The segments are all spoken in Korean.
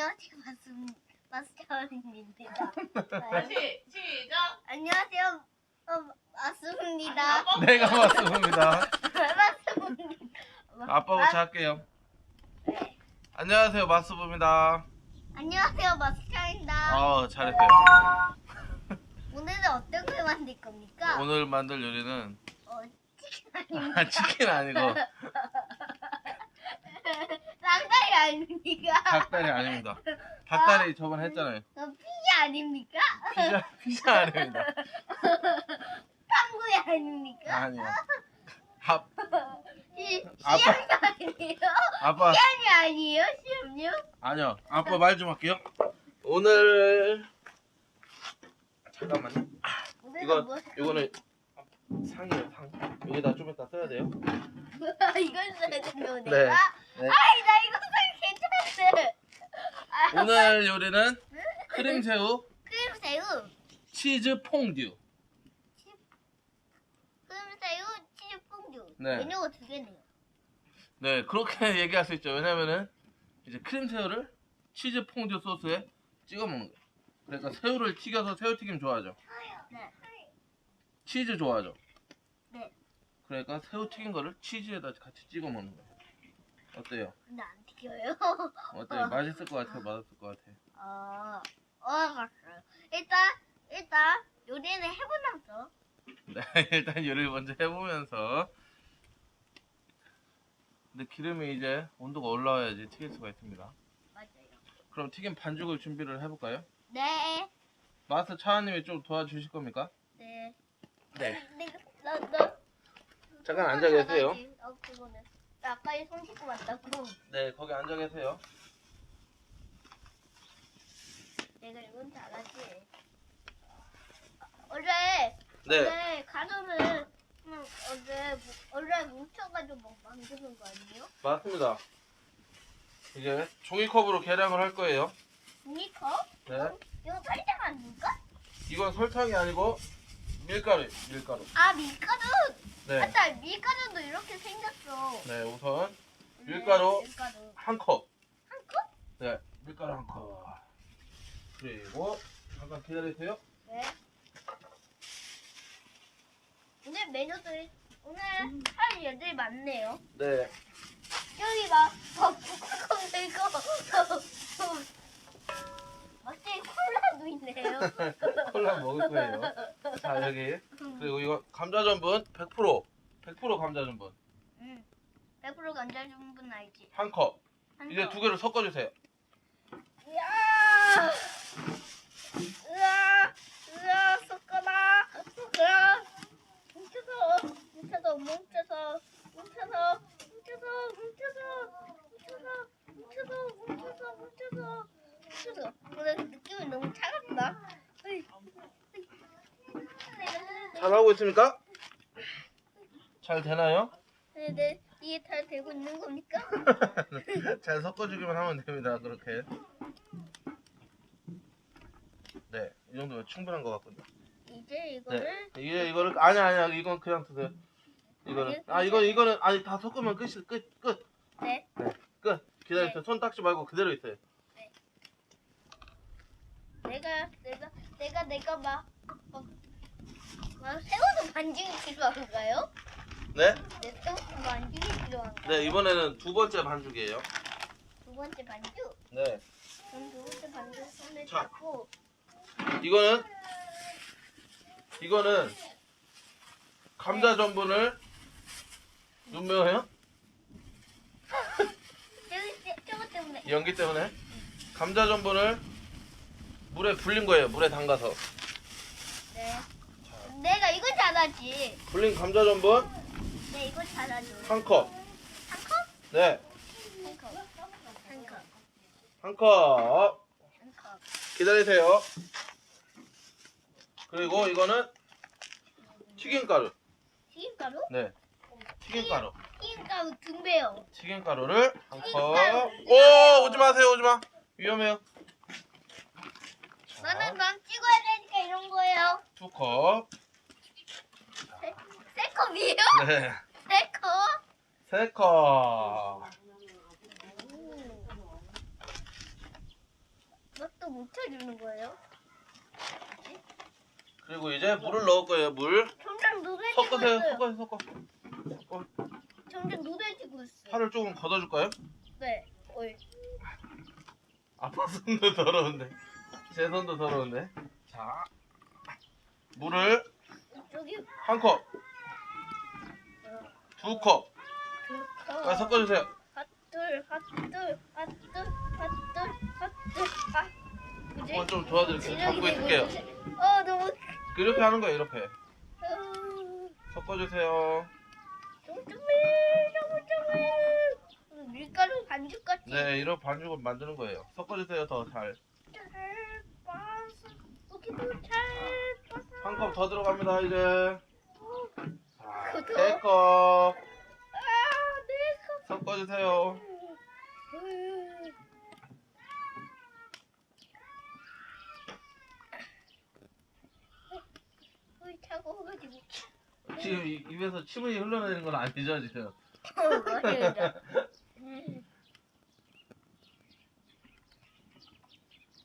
안녕하세요 마스 마스터입니다. 다시 시작. 안녕하세요 어, 마스입니다. 내가 마스부입니다. 마스입니다. 아빠부터 할게요. 네. 안녕하세요 마스부입니다. 안녕하세요 마스터입니다. 어 잘했어요. 오늘은 어떤 걸 만들 겁니까? 오늘 만들 요리는 어, 치킨 아닙니까? 아, 치킨 아니고 닭다리 아닙니까? 닭다리 아닙니다. 닭다리 저번에 했잖아요. 어, 피자 아닙니까? 피자 피자 아닙니다. 탕구이 아닙니까? 아니요. 아, 시, 아빠. 시험이 아니에요? 아빠 시험이 아니에요? 시험요? 아니요. 아빠 말 좀 할게요. 오늘 잠깐만요. 오늘은 이거 뭐 이거는 상이에요 상. 여기다 좀 이따 써야 돼요. 이걸 써야 된다고 네. 내가? 네. 아이 나 이거 아, 오늘 요리는 크림새우 크림 새우 치즈 퐁듀. 크림 새우 치즈 퐁듀 네. 메뉴가 두 개네요 네, 그렇게 얘기할 수 있죠. 왜냐면은 이제 크림새우를 치즈 퐁듀 소스에 찍어 먹는 거예요. 그러니까 새우를 튀겨서 새우튀김 좋아하죠. 네. 치즈 좋아하죠. 네. 그러니까 새우 튀긴 거를 치즈에다 같이 찍어 먹는 거예요. 어때요? 근데 안 튀겨요 어때요? 맛있을 것 같아요? 맛없을 것 같아요? 어, 어 알았어요 일단 일단 요리는 해보면서 네, 일단 요리를 먼저 해보면서 근데 기름이 이제 온도가 올라와야지 튀길 수가 있습니다. 맞아요 그럼 튀김 반죽을 준비를 해볼까요? 네 마스터 차아님이 좀 도와주실 겁니까? 네. 네. 나, 나, 잠깐 앉아 계세요. 어, 그거는. 나 아까 손 씻고 왔다고. 네, 거기 앉아 계세요. 내가 이건 잘하지. 어제, 네, 어제 가루를, 음, 어제, 무- 어제 뭉쳐가지고 막 만드는 거 아니에요? 맞습니다. 이제 종이컵으로 계량을 할 거예요. 종이컵? 네, 이거 설탕 아닙니까? 이건 설탕이 아니고 밀가루, 밀가루. 아, 밀가루! 네, 맞다, 밀가루도 이렇게 생겼어. 네, 우선 네, 밀가루. 밀가루. 한 컵. 한 컵? 네, 밀가루 한 컵. 그리고 잠깐 기다리세요. 네. 오늘 메뉴들, 오늘 할 일들이 많네요. 네, 여기 막, 막, 콩콩 들고, 있네요. 콜라 먹을 거예요. 자, 여기. 그리고 이거 감자 전분 100%. 100% 감자 전분. 응. 100% 감자준 분 알지? 한 컵. 한 이제 컵. 두 개를 섞어 주세요. 으아! 으아! 으아! 섞어라! 으아! 뭉쳐서, 뭉쳐서, 뭉쳐 하고 있습니까? 잘 되나요? 네, 네, 이게 잘 되고 있는 겁니까? 잘 섞어주기만 하면 됩니다. 그렇게. 네, 이 정도면 충분한 것 같군요. 이제 네, 이거를 이게 이거를 아니 아니야 이건 그냥 드세요. 이거는 아 이건 이거는 아니 다 섞으면 끝이 끝 끝. 네, 네, 끝. 기다리세요. 손 닦지 말고 그대로 있어요. 내가 내가 내가 내가 막, 막, 막 새우도 반죽이 필요한가요? 네? 네, 새우도 반죽이 필요한가요? 네 이번에는 두 번째 반죽이에요. 두 번째 반죽. 네. 그럼 두 번째 반죽 손에 자. 잡고 이거는 이거는 감자 전분을 눈매해요? 저기 때- 저거 때문에 연기 때문에 감자 전분을 물에 불린 거예요. 물에 담가서 네. 내가 이거 잘하지. 불린 감자 전분 네, 이거 잘하죠. 한 컵. 한 컵? 네, 한 컵. 한 컵. 한 컵. 한 컵. 기다리세요. 그리고 이거는 튀김가루. 튀김가루? 네, 튀김가루. 튀김가루 두 배요. 튀김가루를 한 컵. 오, 오지 마세요, 오지 마. 위험해요. 자, 나는 난 찍어야 되니까 이런 거예요. 두 컵. 세? 네, 세 컵? 세 컵. 오. 묻혀주는 거예요? 그리고 이제 물을 넣을 거예요. 물. 점점 노래지고 섞으세요. 있어요. 섞어 섞어. 섞어. 점점 노래지고 있어요. 팔을 조금 걷어줄까요? 네. 어이. 아빠 손도 더러운데. 제 손도 더러운데. 자. 물을 한 컵, 두 컵. 그 아, 섞어주세요. 핫둘 핫둘 핫둘 핫둘 핫둘 아 그지? 한번 좀 도와드릴게요. 잡고 있을게요. 어 너무 이렇게 하는 거예요. 이렇게. 어, 섞어주세요. 쫌쫌해 쫌쫌해 밀가루 반죽 같이 네, 이런 반죽을 만드는 거예요. 섞어주세요. 더 잘. 잘 빠서 여기도 잘 빠서 한컵 더 들어갑니다. 이제. 컵. 아 내가 섞어주세요. 지금 이- 입에서 침이 흘러내리는 건 아니죠, 지금? 어 맞습니다 음.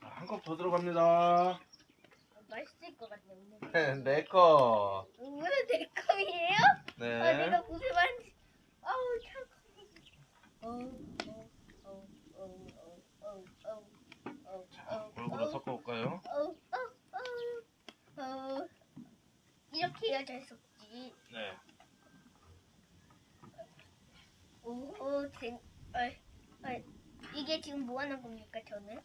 한컵 더 들어갑니다. 맛있을 것 같네 오늘 내 거. 무슨 내 껌이에요? 네. 아, 내가 무슨 말인지. 아우 참. 자, 골고루 섞어볼까요? 이렇게 해야 잘 섞지. 네. 오, 진, 어, 어, 이게 지금 뭐 하는 겁니까, 저는?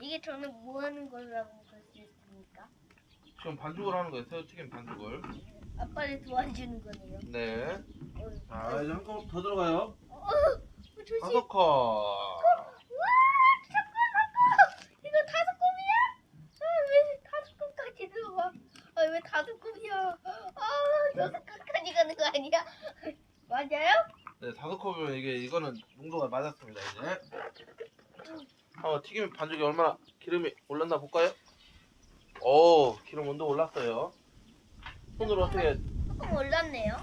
이게 저는 뭐 하는 거라고 지금 반죽을 하는 거예요. 새우튀김 반죽을. 아빠를 도와주는 거네요. 네. 어이, 자, 어이. 이제 한 컵 더 들어가요. 어, 어, 조심. 다섯 컵. 와, 잠깐, 잠깐. 이거 다섯 컵이야? 아, 왜 다섯 컵까지 들어가? 아, 왜 다섯 컵이야? 아, 여섯 컵까지 가는 거 아니야? 맞아요? 네, 다섯 컵이면 이게 이거는 농도가 맞았습니다. 이제. 한번 튀김 반죽이 얼마나 기름이 올랐나 볼까요? 오, 기름 온도 올랐어요. 손으로 어떻게 조금 올랐네요.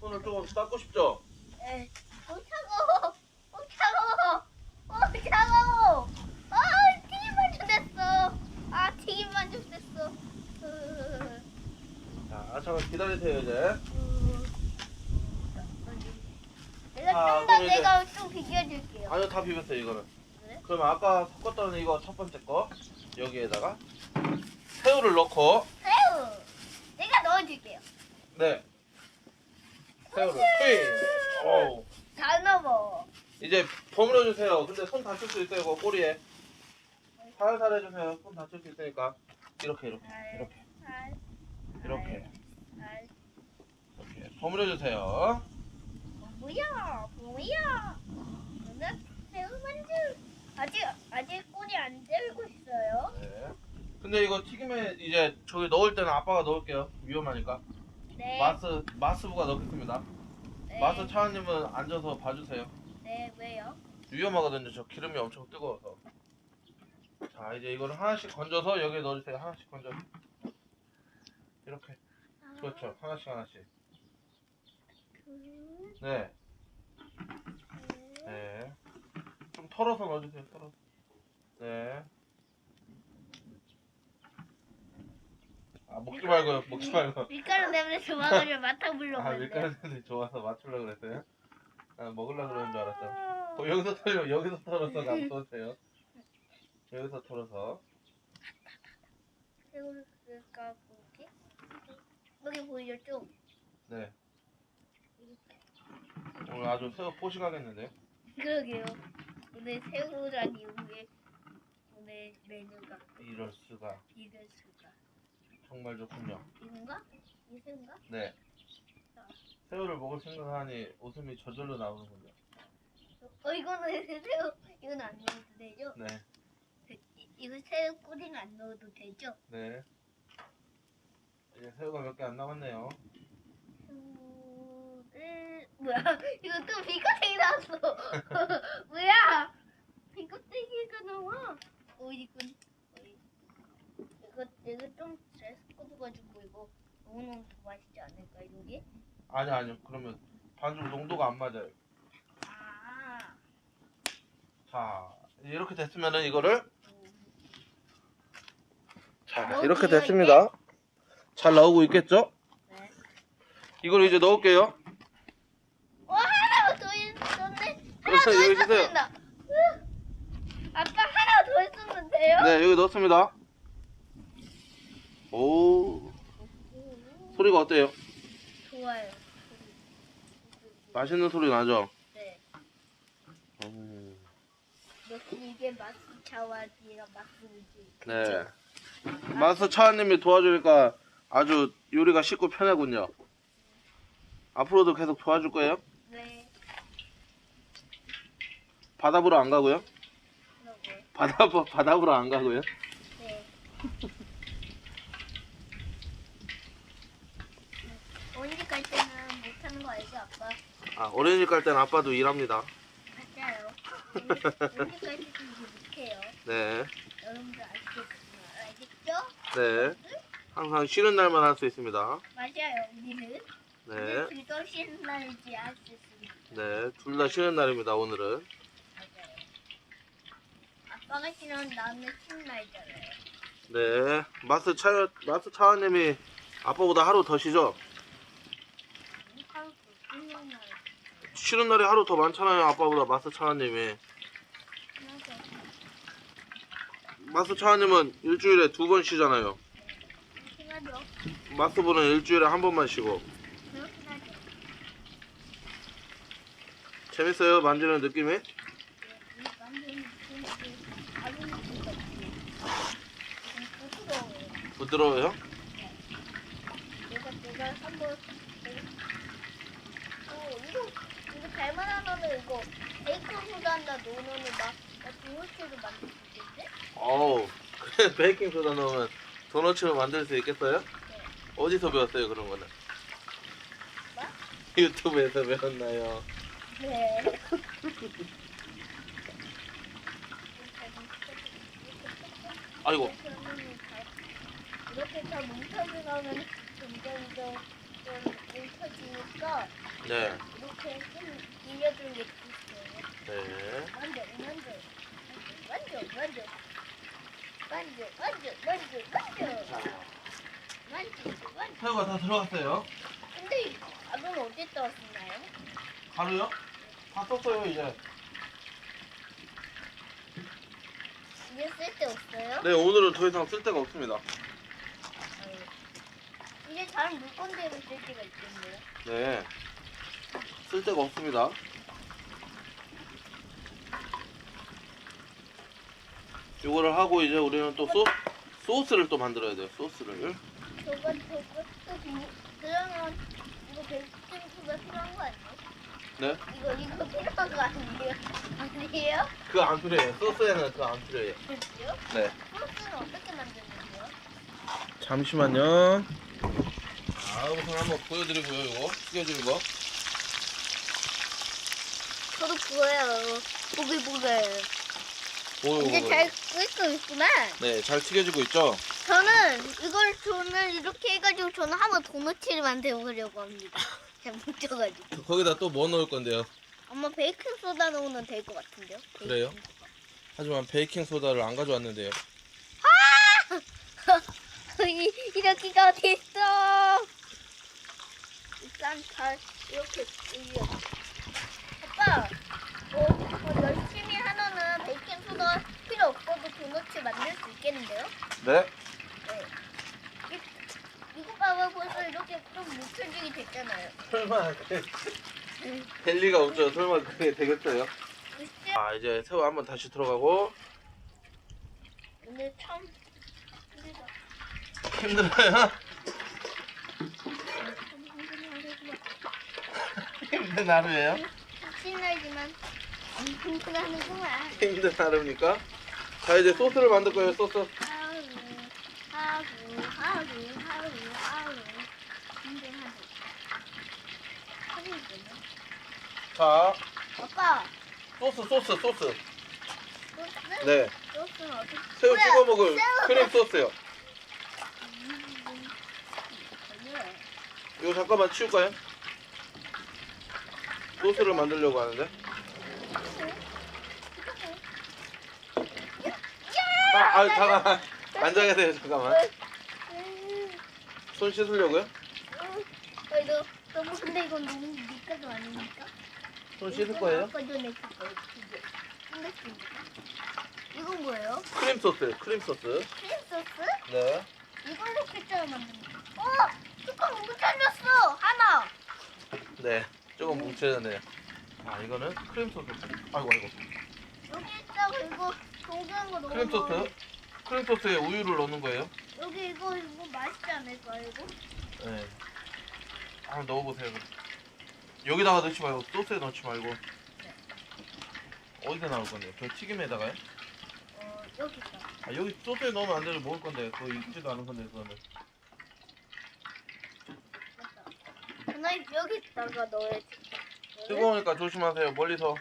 손을 조금 닦고 싶죠? 에, 어 차가워. 어 차가워. 어 차가워. 아 튀김만 좀 됐어. 아 튀김만 좀 됐어. 으, 자, 잠깐 기다리세요 이제. 으. 내가 아, 좀 더 그럼 이제- 내가 좀 비벼줄게요. 아니요, 다 비볐어요 이거는. 그래? 그러면 아까 섞었던 이거 첫 번째 거 여기에다가 새우를 넣고 새우. 내가 넣어줄게요. 네 새우를 휘. 오. 다 넣어. 이제 버무려 주세요. 근데 손 다칠 수 있어요. 그 꼬리에. 살살 해주세요. 손 다칠 수 있으니까 이렇게 이렇게 이렇게 살, 이렇게 살. 이렇게 버무려 주세요. 뭐야? 뭐야? 저는 새우 만두. 아직 아직 꿀이 안 들고 있어요. 네. 근데 이거 튀김에 이제 저기 넣을 때는 아빠가 넣을게요. 위험하니까. 네. 마스 마스부가 넣겠습니다. 네. 마스 차원님은 앉아서 봐주세요. 네, 왜요? 위험하거든요. 저 기름이 엄청 뜨거워서. 자 이제 이거를 하나씩 건져서 여기에 넣어주세요. 하나씩 건져. 이렇게. 그렇죠. 하나씩 하나씩. 둘, 네. 셋. 네. 좀 털어서 넣어주세요. 털어서. 네. 아 먹지 말고요. 먹지 말고. 밀가루 때문에 좋아가지고 맡아보려고 아 했는데. 밀가루들이 좋아서 맞추려고 그랬어요? 아 먹으려고 그러는 줄 알았죠. 어, 여기서 털려 여기서 털어서 놔두세요. 여기서 털어서. 까고 이렇게 여기 보이죠? 네. 오늘 아주 새우 포식하겠는데. 그러게요. 오늘 새우라니 오늘 오늘 메뉴가 이럴 수가 이럴 수가 정말 좋군요. 이건가? 이 새우인가? 네. 새우를 먹을 생각하니 웃음이 저절로 나오는군요. 어 이거는 새우 이건 안 넣어도 되죠? 네. 이- 이거 새우 꼬리는 안 넣어도 되죠? 네. 이제 새우가 몇 개 안 남았네요. 새우를 뭐야? 이거 또 비껍데기 나왔어. 뭐야? 비껍데기가 나와. 어 이건 어 이. 이거 이거 좀잘 섞어가지고 이거 넣으면 더 맛있지 않을까 여기? 아니 아니요. 그러면 반죽 농도가 안 맞아요. 아 자 이렇게 됐으면은 이거를 자 이렇게 됐습니다. 잘 나오고 있겠죠? 네. 이걸 이제 넣을게요. 와 하나 더 있었네. 하나 더 여기. 있었습니다. 으. 아빠 하나 더 있었는데요? 네 여기 넣습니다. 오 소리가 어때요? 좋아요. 맛있는 소리 나죠? 네. 음, 역시 이게 마스 마스지. 네. 마스 차원님이 도와주니까 아주 요리가 쉽고 편하군요. 앞으로도 계속 도와줄 거예요? 네. 바다 보러 안 가고요? 그러고요. 바다 바다 보러 안 가고요? 네. 언제 갈 때는 못하는 거 알죠, 아 어린이집 갈땐 아빠도 일합니다. 맞아요. 때는 못해요. 네, 여러분들 아시겠, 알겠죠? 네. 항상 쉬는 날만 할 수 있습니다. 맞아요, 우리는. 네, 둘도 쉬는 날이지 알 수 있습니다. 네. 둘 다 쉬는 날입니다. 오늘은. 맞아요. 아빠가 쉬는 나는 쉬는 날이잖아요. 네. 마스 차 마스 차원님이 아빠보다 하루 더 쉬죠? 하루 더 쉬는 날. 쉬는 날이 하루 더 많잖아요. 아빠보다 마스 차원님이. 맞아. 마스 차원님은 일주일에 두 번 쉬잖아요. 마스분은 일주일에 한 번만 쉬고. 재밌어요? 만지는 느낌이? 부드러워요. 내가 한번 어 이거 이거 잘만 하면은 이거 베이컨 소다나 넣으면은 막막 도넛으로 만들 수 있겠지? 어우, 그래 베이킹 소다 넣으면 도너츠를 만들 수 있겠어요? 네. 어디서 배웠어요 그런 거는? 뭐? 유튜브에서 배웠나요? 네. 아이고, 이렇게 다 뭉쳐져 가면 점점 더좀 뭉쳐지니까 네, 이렇게 좀 빌려주는 게 좋겠어요. 네, 만져, 만져, 만져, 만져, 만져, 만져, 만져, 자, 만져, 만져. 새우가 다 들어갔어요. 근데 이 밥은 어디다 왔나요? 가루요? 다 썼어요 이제. 이제 쓸데 없어요? 네, 오늘은 더 이상 쓸 데가 없습니다. 이제 다른 물건대로 쓸 때가 있겠네요. 네, 쓸 데가 없습니다. 이거를 하고 이제 우리는 또 소, 소스를 또 만들어야 돼요. 소스를. 저거 저거 또 비- 그러면 이거 베이킹소다 필요한 거 아니에요? 네? 이거 이거 필요한 거 아니에요? 아니에요? 그거 안 필요해요. 소스에는 그거 안 필요해요. 그렇죠? 네. 소스는 어떻게 만드는데요? 잠시만요. 자, 우선 한번 보여드리고요. 이거 튀겨지는 거. 저도 그거예요. 보글보글. 이제 잘 끓고 있구나. 네, 잘 튀겨지고 있죠. 저는 이걸 저는 이렇게 해가지고 저는 한번 도넛을 만들어 보려고 합니다. 잘 뭉쳐가지고. 거기다 또 뭐 넣을 건데요? 엄마 베이킹 소다 넣으면 될 것 같은데요? 그래요? 하지만 베이킹 소다를 안 가져왔는데요. 이, 이렇게가 어디 있어? 일단 잘 이렇게 올려. 뭐, 뭐 열심히 하면은 베이킹 소다 필요 없어도 도넛을 만들 수 있겠는데요? 네? 네. 이- 이거 봐봐 벌써 이렇게 좀 뭉쳐지게 됐잖아요. 설마 될 리가 없죠. 설마 그게 되겠어요? 글쎄, 아, 이제 새우 한번 다시 들어가고 오늘 처음 힘들다. 힘들어요? 참 힘든 하루구나. 힘든 하루예요? 신나지만 안 힘들하는구만. 힘든 하루입니까? 자, 이제 소스를 만들 거예요. 소스. 하루, 하루, 하루, 하루, 하루. 힘든 하루. 하루 있겠네. 자, 아빠, 소스, 소스, 소스. 소스? 네, 소스는 어떻게? 새우? 찍어 먹을 새우. 크림 소스요. 음, 아니야. 이거 잠깐만 치울까요? 소스를 만들려고 하는데. 아 잠깐만 앉아 계세요 잠깐만 손 씻으려고요? 어, 이거 너무 근데 이건 너무 밑가도 아닙니까? 손 씻을 거예요? 아까 전에 그거 그게 끝냈습니다. 이건 뭐예요? 크림 소스 크림 소스 크림 소스? 네 이걸로 만드는 거. 어! 뚜껑 뭉쳐졌어! 하나! 네, 조금 뭉쳐졌네요. 아, 이거는 크림 소스. 아이고, 아이고. 여기 있다가 이거 동그란 거 넣어. 크림 소스. 크림 소스에 우유를 넣는 거예요. 여기 이거 이거 맛있지 않을까 이거? 네. 한번 넣어보세요. 그럼. 여기다가 넣지 말고 소스에 넣지 말고. 어디다 나올 건데요? 저 튀김에다가요? 어 여기 있다. 아, 여기 소스에 넣으면 안 되죠. 먹을 건데. 그거 익지도 않은 건데, 그거는. 맞다. 하 나 여기다가 넣어야지. 뜨거우니까 조심하세요. 멀리서.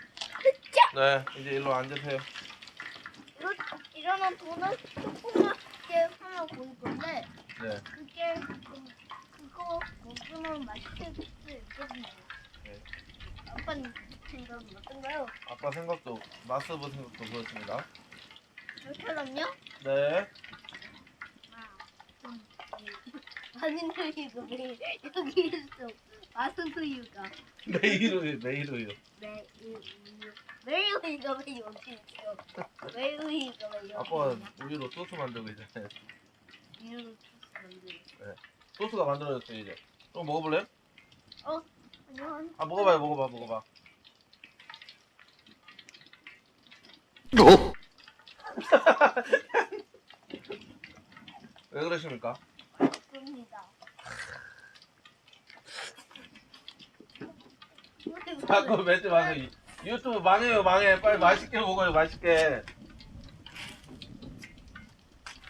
네, 이제 일로 앉으세요. 이러 이러면 돈은 조그맣게 하나 보일 건데 네. 그게 그- 그거 먹으면 맛있을 수 있거든요. 네. 아빠는 생각은 어떤가요? 아빠 생각도, 마스브 생각도 그렇습니다. 저처럼요? 네. 맛있는 우유가 매일 여기 있어. 맛있는 우유가 매일 우유, 매일 우유. 매일 우유. 매일 우유가 왜 여기 있어? 매일 우유가 왜 여기 아빠가? 우유로 소스 만들고 있잖아요. 우유를 만들어. 소스가 만들어졌어요 이제. 좀 먹어볼래요? 아니요. 아 먹어봐요 먹어봐 먹어봐. 왜 그러십니까? 그럽니다. 자꾸 맺지 마세요. 유- 유튜브 망해요 망해. 빨리 맛있게 먹어요 맛있게.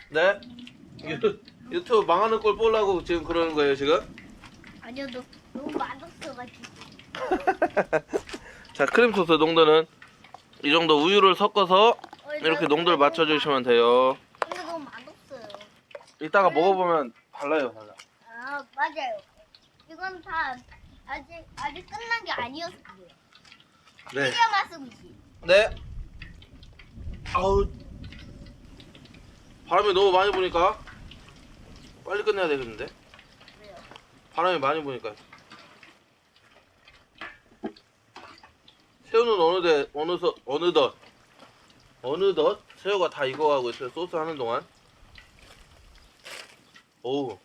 네? 유, 유튜브 망하는 꼴 보려고 지금 그러는 거예요 지금? 아니요, 너, 너무 맛없어가지고. 자 크림 소스 농도는 이 정도 우유를 섞어서 어, 이렇게 나- 농도를 맞춰주시면 돼요. 맛- 근데 너무 맛없어요. 이따가 먹어보면 달라요 달라. 아, 맞아요. 이건 다 아직 아직 끝난 게 아니었어요. 네. 이게 맛음이지. 네. 아우 바람이 너무 많이 부니까 빨리 끝내야 되겠는데. 왜요? 바람이 많이 부니까. 새우는 어느덧 어느덧 어느덧 어느덧 새우가 다 익어가고 있어요. 소스 하는 동안. 오우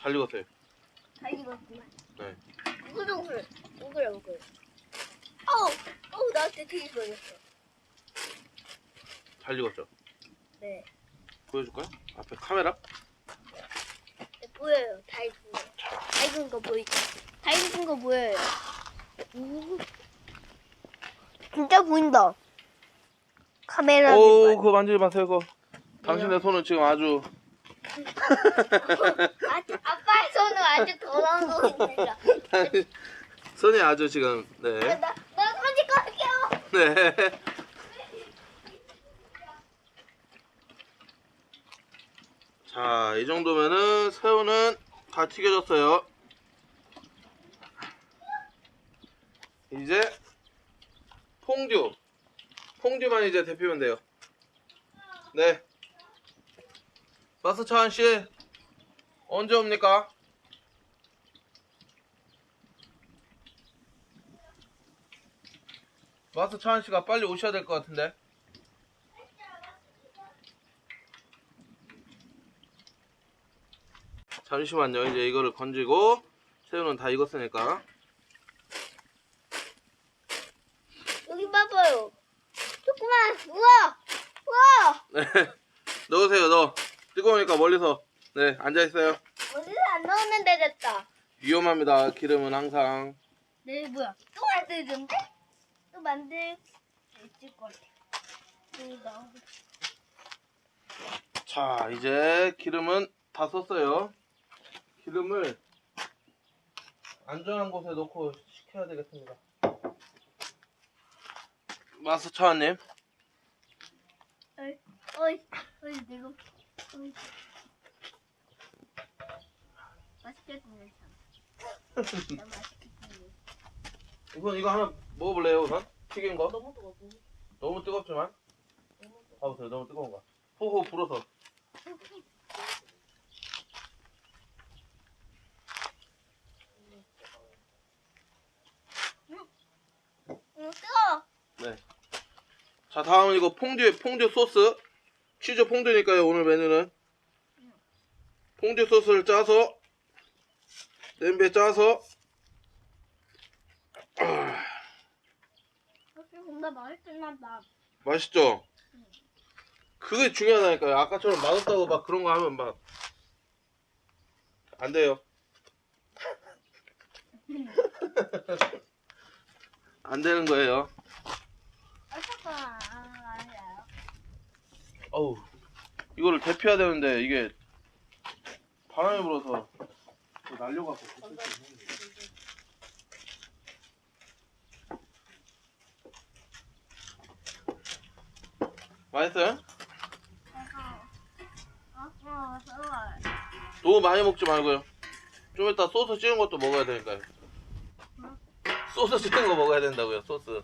잘 익었어요. 잘 익었구만. 네. 우글 우글, 우글 우글. 어우, 어우, 나한테 되게 걸렸어. 잘 익었죠. 네. 보여줄까요? 앞에 카메라. 네, 보여요. 다 익은 거. 다 익은 거 보이죠? 다 익은 거 보여요. 오. 진짜 보인다. 카메라. 오 그거 만지지 마세요 그거. 당신의 손은 지금 아주 아주 아빠의 손은 아주 더러운 손입니다. 손이 아주 지금 네. 나, 나 사진 꺼게요. 네. 자, 이 정도면은 새우는 다 튀겨졌어요. 이제 퐁듀. 퐁듀만 이제 데피면 돼요. 네. 마스차한 씨 언제 옵니까? 마스차한 씨가 빨리 오셔야 될 것 같은데. 잠시만요. 이제 이거를 건지고 새우는 다 익었으니까. 여기 봐봐요. 조그만. 우와. 우와. 네. 넣으세요. 넣어. 뜨거우니까 멀리서 네 앉아 있어요. 어디서 안 나오는데 됐다. 위험합니다. 기름은 항상. 네 뭐야? 또 만들던데? 또 만들 수 있을 것 같아. 또 나오고. 자, 이제 기름은 다 썼어요. 기름을 안전한 곳에 놓고 식혀야 되겠습니다. 마스 차원님. 어이, 어이, 어이, 내가, 어이. 나 맛있게 생겼어. 우선 이거 하나 먹어볼래요, 우선? 튀긴 거? 너무 뜨거워. 너무 뜨겁지만. 봐보세요, 너무 뜨거운 거. 호호 불어서. 응, 뜨거워. 네. 자 다음은 이거 퐁듀 퐁듀 소스. 치즈 퐁듀니까요 오늘 메뉴는. 퐁듀 소스를 짜서 냄비에 짜서 뭔가 맛있긴 하다. 맛있죠? 그게 중요하다니까요. 아까처럼 맛없다고 막 그런 거 하면 막 안 돼요. 안 되는 거예요. 아, 알아요. 어우, 이거를 데펴야 되는데 이게 바람이 불어서 날려갖고 데필 수 있는 거예요. 맛있어요? 너무 많이 먹지 말고요. 좀 이따 소스 찍은 것도 먹어야 되니까요. 소스 찍은 거 먹어야 된다고요, 소스.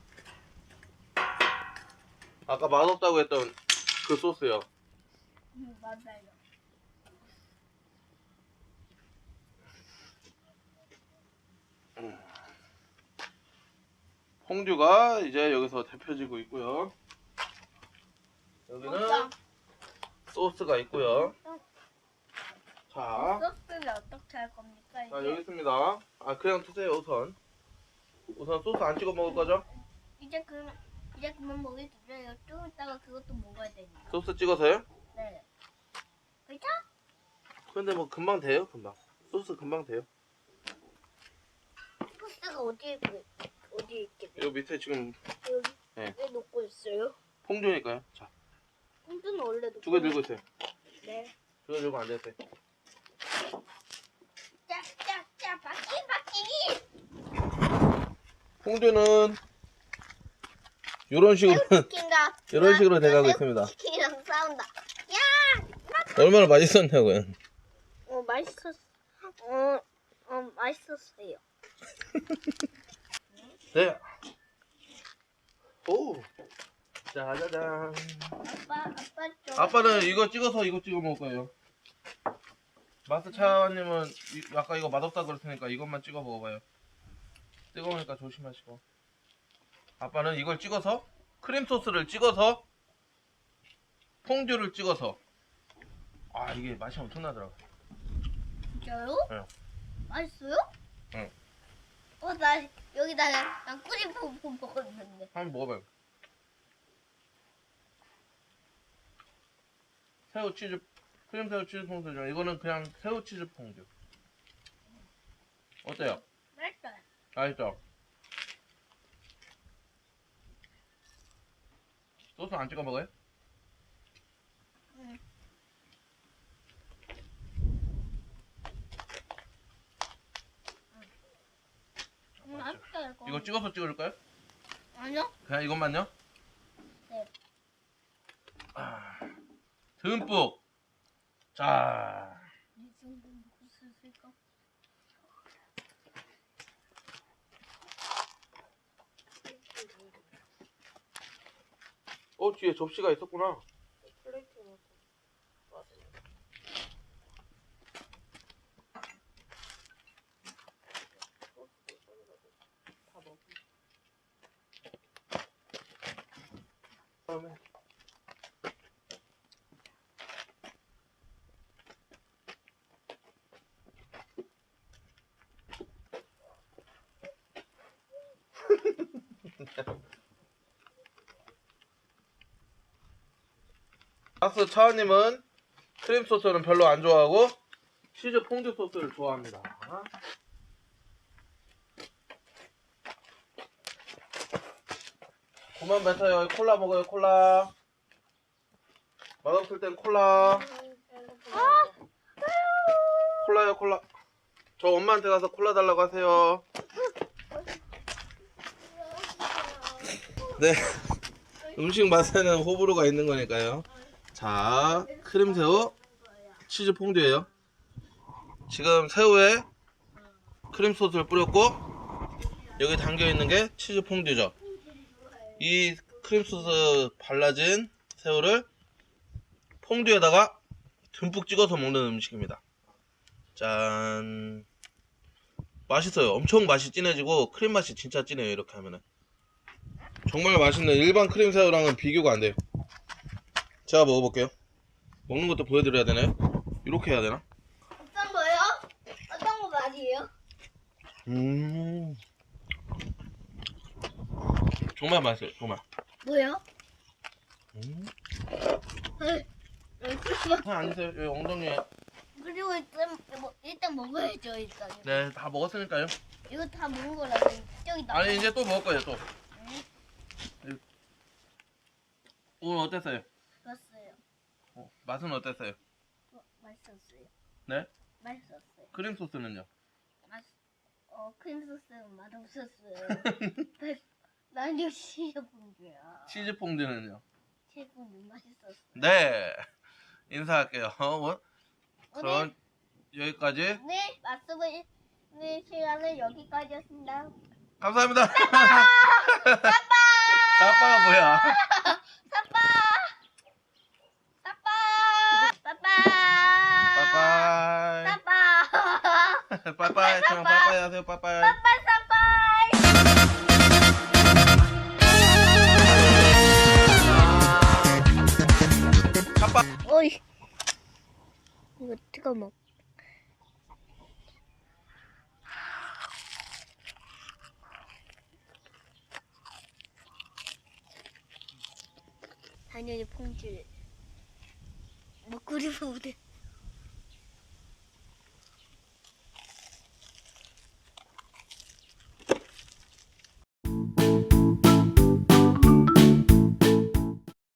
아까 맛없다고 했던 그 소스요. 음, 맞아요. 홍듀가 이제 여기서 데펴지고 있고요. 여기는. 소스가 있고요. 자, 소스를 어떻게 할 겁니까? 자 이제? 여기 있습니다. 아 그냥 드세요 우선. 우선 소스 안 찍어 먹을 거죠? 이제 그 이제 그만 먹을 기다려. 좀 이따가 그것도 먹어야 되니까. 소스 찍어서요? 네. 그죠? 근데 뭐 금방 돼요, 금방. 소스 금방 돼요. 소스가 어디에 있- 어디에 있게 돼? 요 밑에 지금 여기 네. 왜 놓고 있어요? 퐁듀니까요. 자, 콩두는 원래 두 개 들고 있어요. 네. 두 개 들고 앉아 있어요. 짜짜짜 바퀴 바퀴. 퐁듀는 이런 식으로 치킨가. 이런 식으로 돼가고 있습니다. 치킨이랑 싸운다. 야! 얼마나 맛있었냐고요. 어 맛있었. 어, 어 맛있었어요. 네. 오. 짜자잔. 아빠 아빠 좀. 아빠는 이거 찍어서 이거 찍어 먹을 거예요. 마스 차님은 이- 아까 이거 맛없다 그랬으니까 이것만 찍어 먹어봐요. 뜨거우니까 조심하시고. 아빠는 이걸 찍어서 크림 소스를 찍어서 퐁듀를 찍어서 아 이게 맛이 엄청나더라고. 진짜요? 응. 맛있어요? 응. 어 나 여기다가 난 꾸리 퐁퐁 먹었는데. 한번 먹어봐요. 새우 치즈 크림 새우 치즈 퐁듀죠. 이거는 그냥 새우 치즈 퐁듀. 어때요? 맛있어요. 맛있죠? 소스 안 찍어 먹어요? 응. 음, 맛있어요 이거. 이거 찍어서 찍어줄까요? 아니요? 그냥 이것만요? 네. 아, 듬뿍. 자? 어 뒤에 접시가 있었구나. 마스 차은님은 크림 소스는 별로 안 좋아하고 치즈 퐁듀 소스를 좋아합니다. 그만 뱉어요. 콜라 먹어요. 콜라. 맛없을 땐 콜라. 콜라요 콜라. 저 엄마한테 가서 콜라 달라고 하세요. 네. 음식 맛에는 호불호가 있는 거니까요. 자, 크림새우, 치즈 퐁듀예요. 지금 새우에 크림 소스를 뿌렸고 여기 담겨 있는 게 치즈 퐁듀죠. 이 크림 소스 발라진 새우를 퐁듀에다가 듬뿍 찍어서 먹는 음식입니다. 짠. 맛있어요. 엄청 맛이 진해지고 크림 맛이 진짜 진해요. 이렇게 하면은. 정말 맛있는 일반 크림 새우랑은 비교가 안 돼요. 제가 먹어볼게요. 먹는 것도 보여드려야 되나요? 이렇게 해야 되나? 어떤 거요? 어떤 거 말이에요? 음. 정말 맛있어요. 정말. 뭐요? 음. 아, 앉으세요. 여기 엉덩이에. 그리고 일단 뭐, 일단 먹어야죠 일단. 네, 다 먹었으니까요. 이거 다 먹은 거라고 저기 나. 아니, 이제 또 먹을 거예요, 또. 오늘 어땠어요? 어, 맛은 어땠어요? 어, 맛있었어요. 네? 맛있었어요. 크림 소스는요? 맛. 어 크림 소스는 맛없었어요. 난 역시 셰프인데요. 치즈 퐁듀는요? 셰프는 맛있었어. 네. 인사할게요. 어, 뭐? 오늘 그럼 여기까지. 네 말씀을 네 시간은 여기까지였습니다. 감사합니다. 싸빠가 뭐야? 사빠 사빠 사빠 빠빠이. 사빠 빠빠이. 그럼 빠빠이 하세요, 빠빠이. 사빠 사빠. 빠빠. 어이 이거 뜨거 먹. 당연히 퐁줄 먹구리 보드